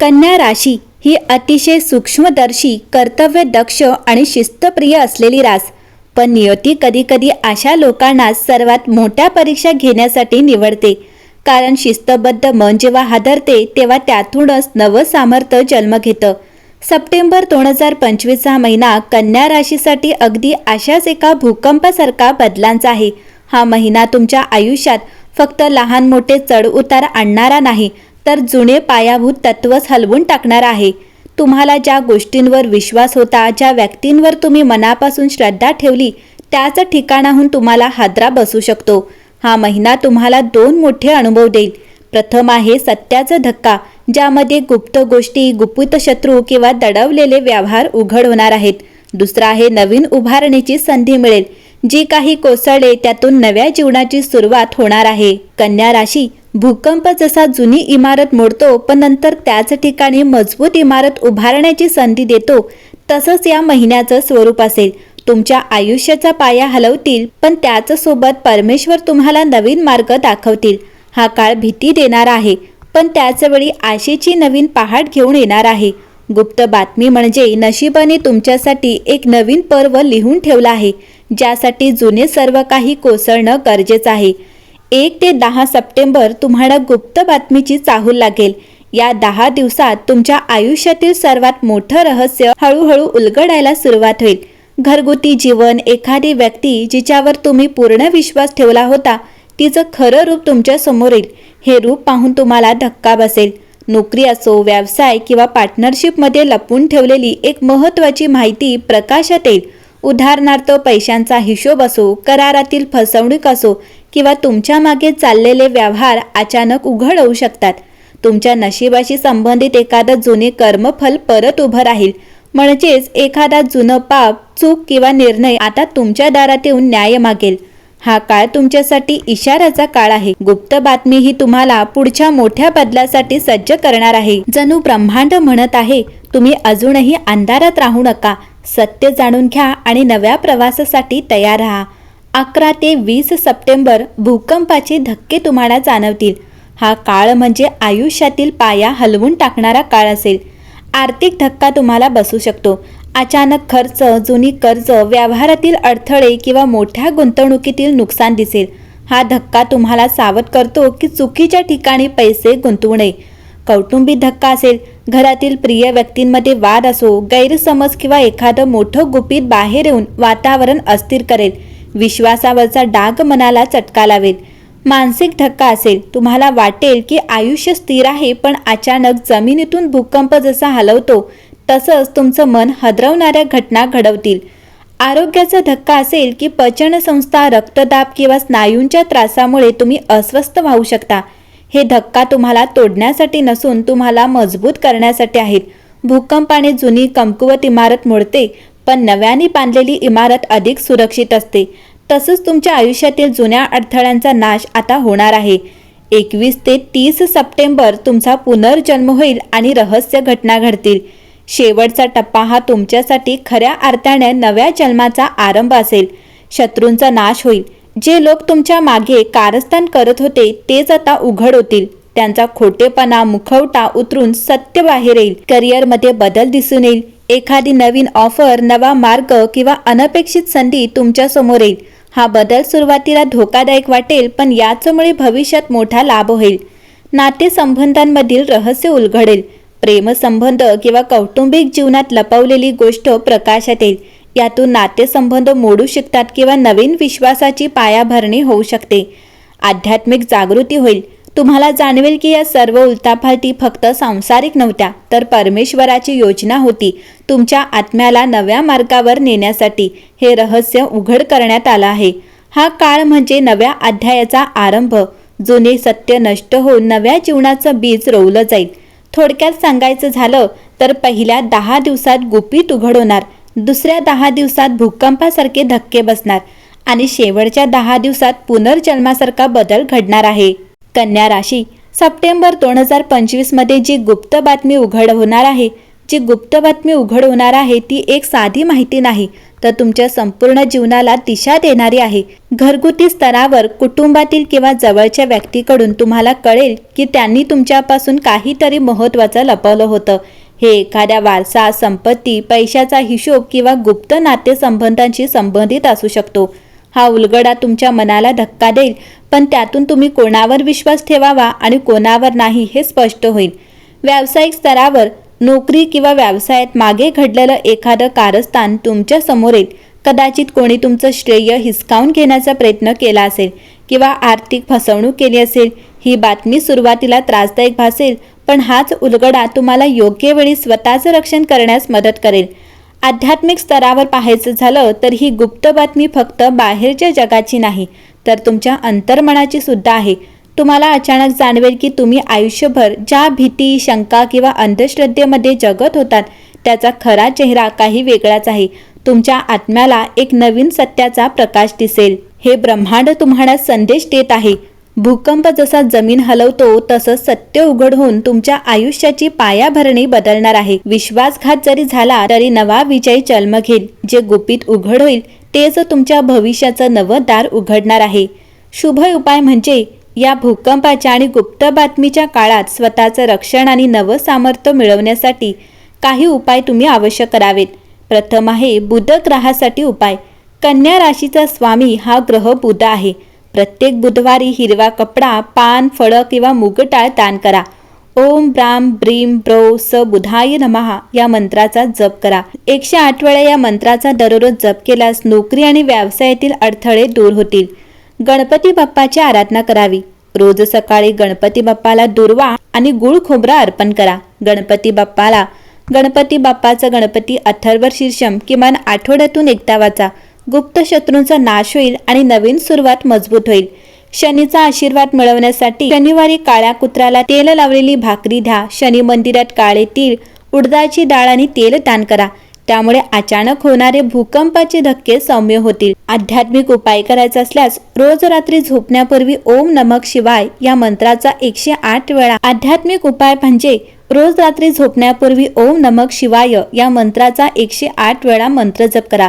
कन्या राशी ही अतिशय सूक्ष्मदर्शी कर्तव्यदक्ष आणि शिस्तप्रिय असलेली रास. पण नियती कधीकधी अशा लोकांना सर्वात मोठ्या परीक्षा घेण्यासाठी निवडते. कारण शिस्तबद्ध मन जेव्हा हादरते तेव्हा त्यातूनच नवं सामर्थ्य जन्म घेतं. सप्टेंबर दोन हजार पंचवीस हा महिना कन्या राशीसाठी अगदी अशाच एका भूकंपासारखा बदलांचा आहे. हा महिना तुमच्या आयुष्यात फक्त लहान मोठे चढ उतार आणणारा नाही तर जुने पायाभूत तत्वच हलवून टाकणार आहे. तुम्हाला ज्या गोष्टींवर विश्वास होता ज्या व्यक्तींवर तुम्ही मनापासून श्रद्धा ठेवली त्याच ठिकाणाहून तुम्हाला हादरा बसू शकतो. हा महिना तुम्हाला दोन मोठे अनुभव देईल. प्रथम आहे सत्याचा धक्का ज्यामध्ये गुप्त गोष्टी गुपित शत्रू किंवा दडवलेले व्यवहार उघड होणार आहेत. दुसरा आहे नवीन उभारणीची संधी मिळेल. जी काही कोसळले त्यातून नव्या जीवनाची सुरुवात होणार आहे. कन्या राशी भूकंप जसा जुनी इमारत मोडतो पण नंतर त्याच ठिकाणी मजबूत इमारत उभारण्याची संधी देतो तसंच या महिन्याचं स्वरूप असेल. तुमच्या आयुष्याचा पाया हलवतील पण त्याच सोबत परमेश्वर तुम्हाला नवीन मार्ग दाखवतील. हा काळ भीती देणारा आहे पण त्याचवेळी आशेची नवीन पहाट घेऊन येणार आहे. गुप्त बातमी म्हणजे नशिबाने तुमच्यासाठी एक नवीन पर्व लिहून ठेवला आहे ज्यासाठी जुने सर्व काही कोसळणं गरजेचं आहे. एक ते दहा सप्टेंबर तुम्हाला गुप्त बातमीची चाहूल लागेल. या दहा दिवसात तुमच्या आयुष्यातील सर्वात मोठं रहस्य हळूहळू उलगडायला सुरुवात होईल. घरगुती जीवन एखादी व्यक्ती जिच्यावर तुम्ही पूर्ण विश्वास ठेवला होता तिचं खरं रूप तुमच्यासमोर येईल. हे रूप पाहून तुम्हाला धक्का बसेल. नोकरी असो व्यवसाय किंवा पार्टनरशिपमध्ये लपून ठेवलेली एक महत्त्वाची माहिती प्रकाशात येईल. उदाहरणार्थ पैशांचा हिशोब असो करारातील फसवणूक असो किंवा तुमच्या मागे चाललेले व्यवहार अचानक उघड होऊ शकतात. तुमच्या नशिबाशी संबंधित एखादं जुने कर्मफल परत उभं राहील. म्हणजेच एखादा जुनं पाप चूक किंवा निर्णय आता तुमच्या दारात येऊन न्याय मागेल. हा काळ तुमच्यासाठी इशाराचा काळ आहे. गुप्त बातमी ही तुम्हाला पुढच्या मोठ्या बदलासाठी सज्ज करणार आहे. जणू ब्रह्मांड म्हणत आहे तुम्ही अजूनही अंधारात राहू नका. सत्य जाणून घ्या आणि नव्या प्रवासासाठी तयार राहा. अकरा ते वीस सप्टेंबर भूकंपाचे धक्के तुम्हाला जाणवतील. हा काळ म्हणजे आयुष्यातील पाया हलवून टाकणारा काळ असेल. आर्थिक धक्का तुम्हाला बसू शकतो. अचानक खर्च जुनी कर्ज व्यवहारातील अडथळे किंवा मोठ्या गुंतवणुकीतील नुकसान दिसेल. हा धक्का तुम्हाला सावध करतो की चुकीच्या ठिकाणी पैसे गुंतवू नये. कौटुंबिक धक्का असेल घरातील प्रिय व्यक्तींमध्ये वाद असो गैरसमज किंवा एखादं मोठं गुपित बाहेर येऊन वातावरण अस्थिर करेल विश्वासावरचा डाग मनाला चटका लावेल. मानसिक धक्का असेल तुम्हाला वाटेल की आयुष्य स्थिर आहे पण अचानक जमिनीतून भूकंप जसा हलवतो तसंच तुमचं मन हदरवणाऱ्या घटना घडवतील. आरोग्याचा धक्का असेल की पचनसंस्था रक्तदाब किंवा स्नायूंच्या त्रासामुळे तुम्ही अस्वस्थ वाहू शकता. हे धक्का तुम्हाला तोडण्यासाठी नसून तुम्हाला मजबूत करण्यासाठी आहेत. भूकंपाने जुनी कमकुवत इमारत मोडते पण नव्याने बांधलेली इमारत अधिक सुरक्षित असते. तसंच तुमच्या आयुष्यातील जुन्या अडथळ्यांचा नाश आता होणार आहे. एकवीस ते तीस सप्टेंबर तुमचा पुनर्जन्म होईल आणि रहस्य घटना घडतील. शेवटचा टप्पा हा तुमच्यासाठी खऱ्या अर्थाने नव्या जन्माचा आरंभ असेल. शत्रूंचा नाश होईल. जे लोक तुमच्या मागे कारस्थान करत होते तेच आता उघड होतील. त्यांचा खोटेपणा मुखवटा उतरून सत्य बाहेर येईल. करिअरमध्ये बदल दिसून येईल. एखादी नवीन ऑफर नवा मार्ग किंवा अनपेक्षित संधी तुमच्यासमोर येईल. हा बदल सुरुवातीला धोकादायक वाटेल पण याचमुळे भविष्यात मोठा लाभ होईल. नातेसंबंधांमधील रहस्य उलगडेल. प्रेमसंबंध किंवा कौटुंबिक जीवनात लपवलेली गोष्ट प्रकाशात येईल. यातून नातेसंबंध मोडू शकतात किंवा नवीन विश्वासाची पायाभरणी होऊ शकते. आध्यात्मिक जागृती होईल. तुम्हाला जाणवेल की या सर्व उलताफालती फक्त सांसारिक नव्हत्या तर परमेश्वराची योजना होती तुमच्या आत्म्याला नव्या मार्गावर नेण्यासाठी. हे रहस्य उघड करण्यात आलं आहे. हा काळ म्हणजे नव्या अध्यायाचा आरंभ जुने सत्य नष्ट होऊन नव्या जीवनाचं बीज रोवलं जाईल. थोडक्यात सांगायचं झालं तर पहिल्या दहा दिवसात गुपित उघड होणार. दुसऱ्या दहा दिवसात भूकंपासारखे धक्के बसणार आणि शेवटच्या दहा दिवसात पुनर्जन्मासारखा बदल घडणार आहे. कन्या राशी सप्टेंबर दोन हजार पंचवीसमध्ये जी गुप्त बातमी उघड होणार आहे जी गुप्त बातमी उघड होणार आहे ती एक साधी माहिती नाही तर तुमच्या संपूर्ण जीवनाला दिशा देणारी आहे. घरगुती स्तरावर कुटुंबातील किंवा जवळच्या व्यक्तीकडून तुम्हाला कळेल की त्यांनी तुमच्यापासून काहीतरी महत्त्वाचं लपवलं होतं. हे एखाद्या वारसा संपत्ती पैशाचा हिशोब किंवा गुप्त नातेसंबंधांशी संबंधित असू शकतो. हा उलगडा तुमच्या मनाला धक्का देईल पण त्यातून तुम्ही कोणावर विश्वास ठेवावा आणि कोणावर नाही हे स्पष्ट होईल. व्यावसायिक स्तरावर नोकरी किंवा व्यवसायात मागे घडलेलं एखादं कारस्थान तुमच्यासमोर येईल. कदाचित कोणी तुमचं श्रेय हिसकावून घेण्याचा प्रयत्न केला असेल किंवा आर्थिक फसवणूक केली असेल. ही बातमी सुरुवातीला त्रासदायक भासेल पण हाच उलगडा तुम्हाला योग्य वेळी स्वतःचं रक्षण करण्यास मदत करेल. आध्यात्मिक स्तरावर पाहायचं झालं तर ही गुप्त बातमी फक्त बाहेरच्या जगाची नाही तर तुमच्या अंतर्मनाची सुद्धा आहे. तुम्हाला अचानक जाणवेल की तुम्ही आयुष्यभर ज्या भीती शंका किंवा अंधश्रद्धेमध्ये जगत होतात त्याचा खरा चेहरा काही वेगळाच आहे. तुमच्या आत्म्याला एक नवीन सत्याचा प्रकाश दिसेल. हे ब्रह्मांड तुम्हाला संदेश देत आहे. भूकंप जसा जमीन हलवतो तसंच सत्य उघड होऊन तुमच्या आयुष्याची पायाभरणी बदलणार आहे. विश्वासघात जरी झाला तरी नवा विजय जन्म घेईल. जे गुपित उघड होईल तेच तुमच्या भविष्याचं नवं दार उघडणार आहे. शुभ उपाय म्हणजे या भूकंपाच्या आणि गुप्त बातमीच्या काळात स्वतःचं रक्षण आणि नवं सामर्थ्य मिळवण्यासाठी काही उपाय तुम्ही आवश्यक करावेत. प्रथम आहे बुध ग्रहासाठी उपाय. कन्या राशीचा स्वामी हा ग्रह बुध आहे. प्रत्येक बुधवारी हिरवा कपडा पान फळं किंवा मुगटाळ दान करा. ओम ब्राम ब्रीम ब्रो स बुधाय नमहा या मंत्राचा जप करा. एकशे आठ वेळा या मंत्राचा दररोज जप केल्यास नोकरी आणि व्यवसायातील अडथळे दूर होतील. गणपती बाप्पाची आराधना करावी. रोज सकाळी गणपती बाप्पाला दुर्वा आणि गुळ खोबरा अर्पण करा. गणपती बाप्पाला गणपती बाप्पाचा गणपती अथर्व शीर्षम किमान आठवड्यातून एकदा वाचा. गुप्त शत्रूंचा नाश होईल आणि नवीन सुरुवात मजबूत होईल. शनीचा आशीर्वाद मिळवण्यासाठी शनिवारी काळ्या कुत्र्याला तेल लावलेली भाकरी द्या. शनी मंदिरात काळे तीळ उडदाची डाळ आणि तेल दान करा. त्यामुळे अचानक होणारे भूकंपाचे धक्के सौम्य होतील. आध्यात्मिक उपाय करायचा असल्यास रोज रात्री झोपण्यापूर्वी ओम नमक शिवाय या मंत्राचा एकशे आठ वेळा आध्यात्मिक उपाय म्हणजे रोज रात्री झोपण्यापूर्वी ओम नमक शिवाय या मंत्राचा एकशे आठ वेळा मंत्र जप करा.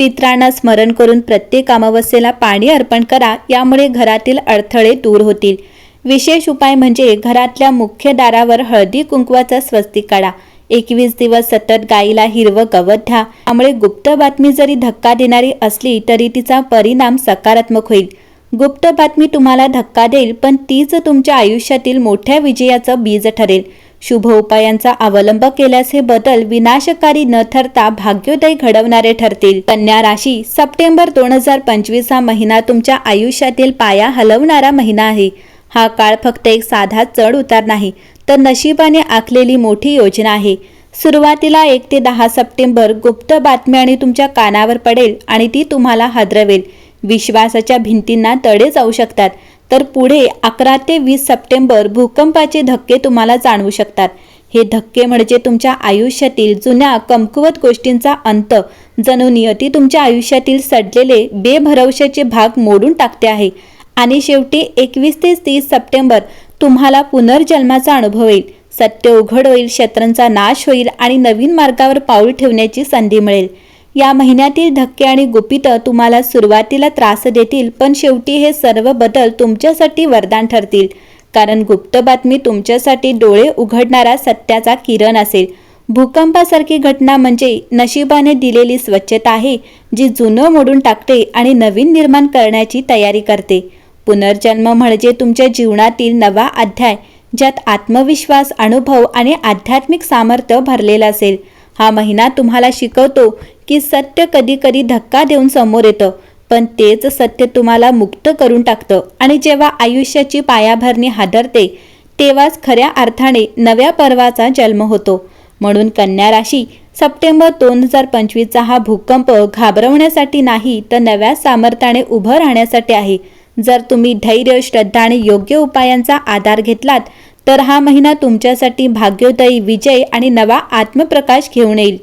पित्रांना स्मरण करून प्रत्येक अमावस्येला पाणी अर्पण करा यामुळे घरातील अडथळे दूर होतील. विशेष उपाय म्हणजे घरातल्या मुख्य दारावर हळदी कुंकवाचा स्वस्तिक काढा. एकवीस दिवस सतत गायीला हिरवं गवत द्या त्यामुळे गुप्त बातमी जरी धक्का देणारी असली तरी तिचा परिणाम सकारात्मक होईल. गुप्त बातमी तुम्हाला धक्का देईल पण तीच तुमच्या आयुष्यातील मोठ्या विजयाचं बीज ठरेल. शुभ उपायांचा अवलंब केल्यास हे बदल विनाशकारी न ठरता भाग्योदय घडवणारे ठरतील. कन्या राशी सप्टेंबर दोन हजार पंचवीस हा महिना तुमच्या आयुष्यातील पाया हलवणारा महिना आहे. हा काळ फक्त एक साधा चढ उतार नाही तर नशिबाने आखलेली मोठी योजना आहे. सुरुवातीला एक ते दहा सप्टेंबर गुप्त बातमी आणि तुमच्या कानावर पडेल आणि ती तुम्हाला हादरवेल. विश्वासाच्या भिंतींना तडे जाऊ शकतात. तर पुढे अकरा ते वीस सप्टेंबर भूकंपाचे धक्के तुम्हाला जाणवू शकतात. हे धक्के म्हणजे तुमच्या आयुष्यातील जुन्या कमकुवत गोष्टींचा अंत जणू नियती तुमच्या आयुष्यातील सडलेले बेभरवशाचे भाग मोडून टाकते आहे. आणि शेवटी एकवीस ते तीस सप्टेंबर तुम्हाला पुनर्जन्माचा अनुभव येईल. सत्य उघड होईल शत्रूंचा नाश होईल आणि नवीन मार्गावर पाऊल ठेवण्याची संधी मिळेल. या महिन्यातील धक्के आणि गुपितं तुम्हाला सुरुवातीला त्रास देतील पण शेवटी हे सर्व बदल तुमच्यासाठी वरदान ठरतील. कारण गुप्त बातमी तुमच्यासाठी डोळे उघडणारा सत्याचा किरण असेल. भूकंपासारखी घटना म्हणजे नशिबाने दिलेली स्वच्छता आहे जी जुनं मोडून टाकते आणि नवीन निर्माण करण्याची तयारी करते. पुनर्जन्म म्हणजे तुमच्या जीवनातील नवा अध्याय ज्यात आत्मविश्वास अनुभव आणि आध्यात्मिक सामर्थ्य भरलेलं असेल. हा महिना तुम्हाला शिकवतो की सत्य कधी कधी धक्का देऊन समोर येतं पण तेच सत्य तुम्हाला मुक्त करून टाकतं. आणि जेव्हा आयुष्याची पायाभरणी हादरते तेव्हाच खऱ्या अर्थाने नव्या पर्वाचा जन्म होतो. म्हणून कन्या राशी सप्टेंबर दोन हजार पंचवीसचा हा भूकंप घाबरवण्यासाठी नाही तर नव्या सामर्थ्याने उभं राहण्यासाठी आहे. जर तुम्ही धैर्य श्रद्धा आणि योग्य उपायांचा आधार घेतलात तर हा महिना तुमच्यासाठी भाग्योदयी विजय आणि नवा आत्मप्रकाश घेऊन येईल.